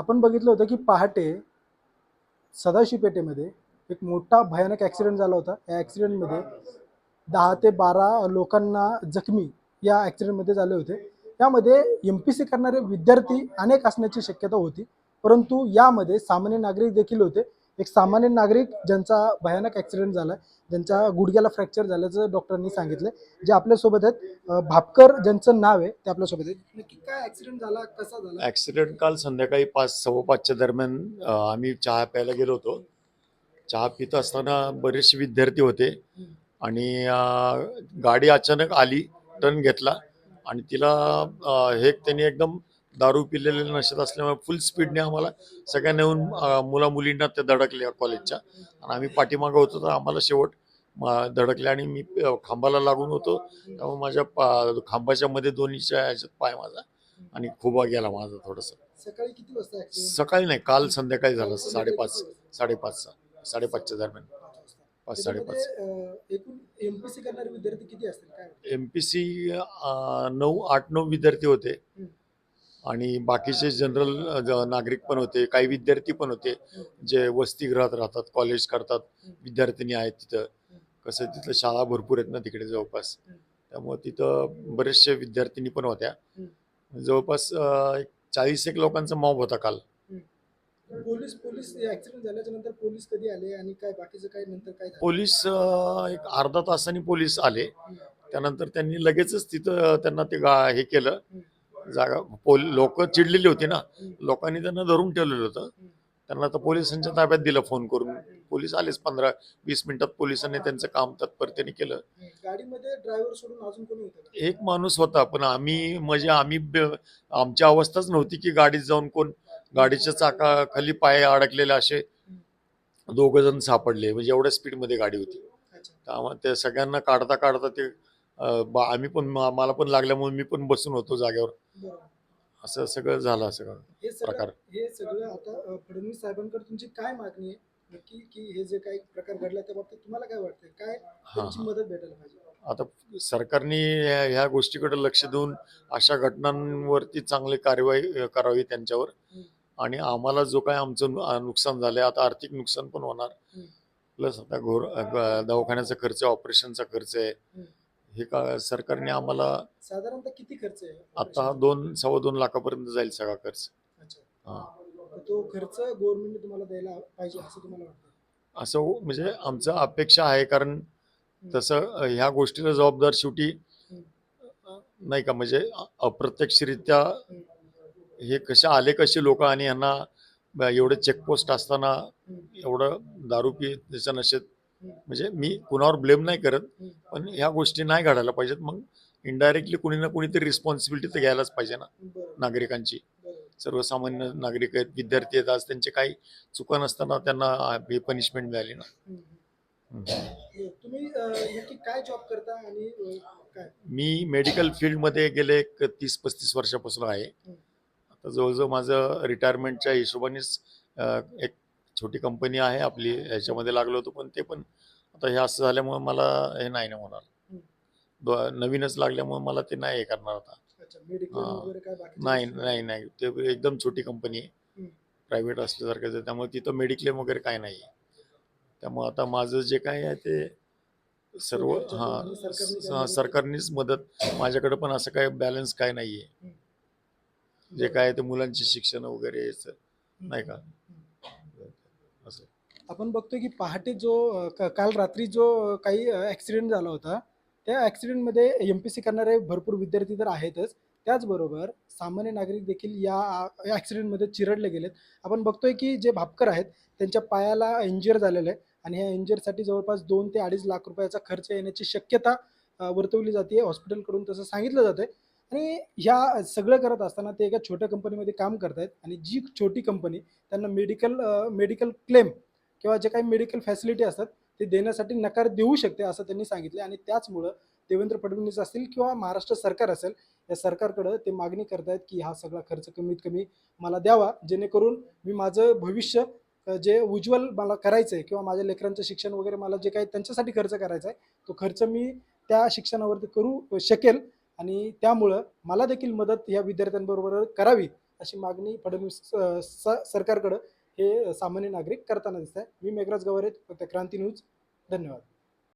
आपण बघितलं होतं की पहाटे सदाशिवपेठेमध्ये एक मोठा भयानक ॲक्सिडेंट झाला होता. या ॲक्सिडेंटमध्ये दहा ते बारा लोकांना जखमी या ॲक्सिडेंटमध्ये झाले होते. यामध्ये एम पी सी करणारे विद्यार्थी अनेक असण्याची शक्यता होती. परंतु यामध्ये सामान्य नागरिक देखील होते. एक सामान्य नागरिक ज्यांचा भयानक ॲक्सिडेंट झाला ज्यांच्या गुडघ्याला फ्रॅक्चर झाल्याचं डॉक्टरांनी सांगितलं जे आपल्यासोबत आहेत भापकर ज्यांचं नाव आहे ते आपल्यासोबत आहेत. नक्की काय ॲक्सिडेंट झाला कसा झाला? ॲक्सिडेंट काल संध्याकाळी पाच सव्वा पाचच्या दरम्यान आम्ही चहा प्यायला गेलो होतो. चहा पित असताना बरेचसे विद्यार्थी होते आणि गाडी अचानक आली टर्न घेतला आणि तिला हे त्यांनी एकदम दारू पिलेले नशेत असल्यामुळे फुल स्पीडने आम्हाला सगळ्यांना येऊन मुला मुलींना ते धडकले कॉलेजच्या आणि आम्ही पाठीमागं होतो तर आम्हाला शेवट धडकले आणि मी खांबाला लागून होतो. त्यामुळे माझ्या पा- खांबाच्या मध्ये दोन्हीच्या ह्याच्यात पाय माझा आणि खुबा गेला माझा थोडंसं. सकाळी किती वाजता सकाळी नाही काल संध्याकाळी झालं साडेपाच साडेपाचचा साडेपाचच्या दरम्यान. पाच साडेपाच. एमपीसी करणारे विद्यार्थी किती असतील? काय वाटतं? एम पी सी नऊ आठ नऊ विद्यार्थी होते. आणि बाकीचे जनरल नागरिक पण होते काही विद्यार्थी पण होते जे वसतिगृहात राहतात कॉलेज करतात. विद्यार्थिनी आहेत तिथं. कसं तिथं शाळा भरपूर आहेत ना तिकडे जवळपास. त्यामुळे तिथं बरेचसे विद्यार्थिनी पण होत्या. जवळपास चाळीस एक लोकांचा मॉब होता काल. पोलीस पोलीस ऍक्सिडेंट झाल्याच्यानंतर पोलीस कधी आले आणि काय बाकीचं काय नंतर काय? पोलीस एक अर्धा तासांनी पोलीस आले. त्यानंतर त्यांनी लगेचच तिथं त्यांना ते हे केलं. जागा पोल लोक चिडलेली होती ना. लोकांनी त्यांना धरून ठेवलेलं होतं. त्यांना आता पोलिसांच्या ताब्यात दिलं फोन करून. पोलीस आलेच पंधरा वीस मिनिटात पोलिसांनी त्यांचं काम तत्परतेने केलं. गाडीमध्ये ड्रायव्हर सोडून अजून कोणी होतं का? एक माणूस होता पण आम्ही म्हणजे आम्ही आमची अवस्थाच नव्हती की गाडीत जाऊन कोण गाडीच्या चाकाखाली पाय अडकलेले असे दोघ जण सापडले. म्हणजे एवढ्या स्पीडमध्ये गाडी होती. अच्छा. त्यामुळे ते सगळ्यांना काढता काढता ते बा- आम्ही पण मला पण लागल्यामुळे मी पण बसून होतो जागेवर. असं सगळं झालं सगळं प्रकार. हे सगळं आता फडणवीस साहेबांकडे तुमची काय मागणी आहे नक्की की हे जे काही प्रकार घडला त्या बाबतीत तुम्हाला काय वाटतंय काय त्यांची मदत भेटायला पाहिजे आता सरकारने ह्या गोष्टीकडे लक्ष देऊन अशा घटनांवरती चांगली कारवाई करावी त्यांच्यावर. आणि आम्हाला जो काय आमचं नुकसान झालंय आता आर्थिक नुकसान पण होणार. प्लस आता घोर दवाखान्याचा खर्च ऑपरेशनचा खर्च आहे. हे का सरकारने आम्हाला साधारणतः किती खर्च आहे आता? दोन सव्वा दोन लाखापर्यंत जाईल सगळा खर्च. अच्छा. हा. तो खर्च गव्हर्नमेंटने तुम्हाला द्यायला पाहिजे असं तुम्हाला वाटतं असं हो- म्हणजे आमचं अपेक्षा आहे कारण तसं ह्या गोष्टीला जबाबदार शेवटी नाही का म्हणजे अप्रत्यक्षरित्या हे कसे आले कसे लोक आणि यांना एवढे चेकपोस्ट असताना एवढं दारू पी त्याच्या नशेत म्हणजे मी कुणावर ब्लेम नाही करत पण ह्या गोष्टी नाही घडायला पाहिजेत. मग इनडायरेक्टली कुणी ना कुणीतरी रिस्पॉन्सिबिलिटी तर घ्यायलाच पाहिजे ना नागरिकांची. सर्वसामान्य नागरिक आहेत विद्यार्थी आहेत आज त्यांचे काही चुका नसताना त्यांना हे पनिशमेंट मिळाली ना. तुम्ही काय जॉब करता आणि मी मेडिकल फील्डमध्ये गेले एक तीस पस्तीस वर्षापासून आहे. आता जवळजवळ माझं रिटायरमेंटच्या हिशोबानेच एक छोटी कंपनी आहे आपली ह्याच्यामध्ये लागलो होतो पण ते पण आता हे असं झाल्यामुळे मला हे नाही ना होणार. दो- नवीनच लागल्यामुळे मला ते नाही हे करणार आता. अच्छा मेडिकल हा. वगैरे काय बाकी नाही नाही नाही. ते एकदम छोटी कंपनी आहे. हम्म. प्रायव्हेट असल्यासारखं आहे. त्यामुळे तिथं मेडिक्लेम वगैरे काय नाही आहे त्यामुळे आता माझं जे काय आहे ते सर्व सरकारच्या हां आणि सरकारने काय हां, मदत- सरकारनेच मदत. माझ्याकडे पण असं काय बॅलन्स काय नाही आहे जे काय आहे ते मुलांचे शिक्षण वगैरे याचं, नाही का? असं. आपण बघतोय की पहाटे जो क- काल रात्री जो काही ॲक्सिडेंट झाला होता त्या ॲक्सिडेंटमध्ये एम पी सी करणारे भरपूर विद्यार्थी तर आहेतच. त्याचबरोबर सामान्य नागरिक देखील या ॲक्सिडेंटमध्ये चिरडले गेलेत. आपण बघतोय की जे भापकर आहेत त्यांच्या पायाला इंजर झालेलं आहे आणि ह्या इंजरसाठी जवळपास दोन ते अडीच लाख रुपयाचा खर्च येण्याची शक्यता अ, वर्तवली जाते. हॉस्पिटलकडून तसं सांगितलं जातं आणि ह्या सगळं करत असताना ते एका छोट्या कंपनीमध्ये काम करतायत आणि जी छोटी कंपनी त्यांना मेडिकल मेडिकल क्लेम किंवा जे काही मेडिकल फॅसिलिटी असतात ते देण्यासाठी नकार देऊ शकते असं त्यांनी सांगितले आणि त्याचमुळं देवेंद्र फडणवीस असतील किंवा महाराष्ट्र सरकार असेल या सरकारकडं ते मागणी करतायत की हा सगळा खर्च कमीत कमी मला द्यावा जेणेकरून मी माझं भविष्य जे उज्ज्वल मला करायचं आहे किंवा माझ्या लेकरांचं शिक्षण वगैरे मला जे काही त्यांच्यासाठी खर्च करायचा आहे तो खर्च मी त्या शिक्षणावरती करू शकेल. आणि त्यामुळं मला देखील मदत या विद्यार्थ्यांबरोबर करावी अशी मागणी फडणवीस स- सरकारकडं हे सामान्य नागरिक करताना दिसत आहे मी मेघराज गवारे क्रांती न्यूज. धन्यवाद.